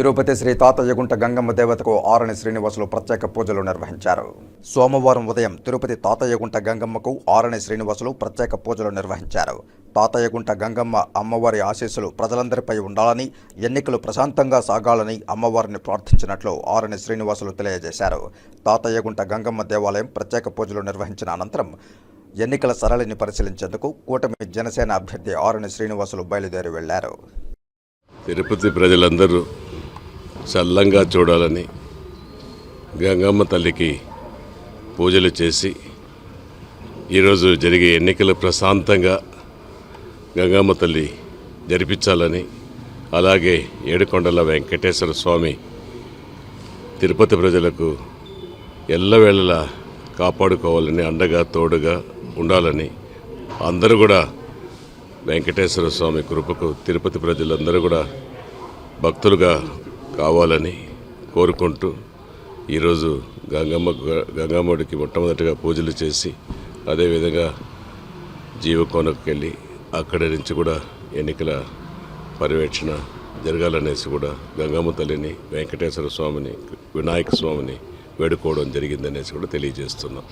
తిరుపతి శ్రీ తాతయ్యగుంట గంగమ్మ దేవతకు ఆరణి శ్రీనివాసులు ప్రత్యేక పూజలు నిర్వహించారు. సోమవారం ఉదయం తిరుపతి తాతయ్యగుంట గంగమ్మకు ఆరణి శ్రీనివాసులు ప్రత్యేక పూజలు నిర్వహించారు. తాతయ్యగుంట గంగమ్మ అమ్మవారి ఆశీస్సులు ప్రజలందరిపై ఉండాలని ఎన్నికలు ప్రశాంతంగా సాగాలని అమ్మవారిని ప్రార్థించినట్లు ఆరణి శ్రీనివాసులు తెలియజేశారు. తాతయ్యగుంట గంగమ్మ దేవాలయం ప్రత్యేక పూజలు నిర్వహించిన అనంతరం ఎన్నికల సరళిని పరిశీలించేందుకు కూటమి జనసేన అభ్యర్థి ఆరణి శ్రీనివాసులు బయలుదేరి వెళ్ళారు. తిరుపతి ప్రజలందరూ చల్లంగా చూడాలని గంగమ్మ తల్లికి పూజలు చేసి ఈరోజు జరిగే ఎన్నికలు ప్రశాంతంగా గంగమ్మ తల్లి జరిపించాలని అలాగే ఏడుకొండల వెంకటేశ్వర స్వామి తిరుపతి ప్రజలకు ఎల్లవేళలా కాపాడుకోవాలని అండగా తోడుగా ఉండాలని అందరూ కూడా వెంకటేశ్వర స్వామి కృపకు తిరుపతి ప్రజలందరూ కూడా భక్తులుగా కావాలని కోరుకుంటూ ఈరోజు గంగమ్మ గంగమ్మడికి మొట్టమొదటిగా పూజలు చేసి అదేవిధంగా జీవకోనకు వెళ్ళి అక్కడి నుంచి కూడా ఎన్నికల పర్యవేక్షణ జరగాలనేసి కూడా గంగమ్మ తల్లిని వెంకటేశ్వర స్వామిని వినాయక స్వామిని వేడుకోవడం జరిగిందనేసి కూడా తెలియజేస్తున్నాం.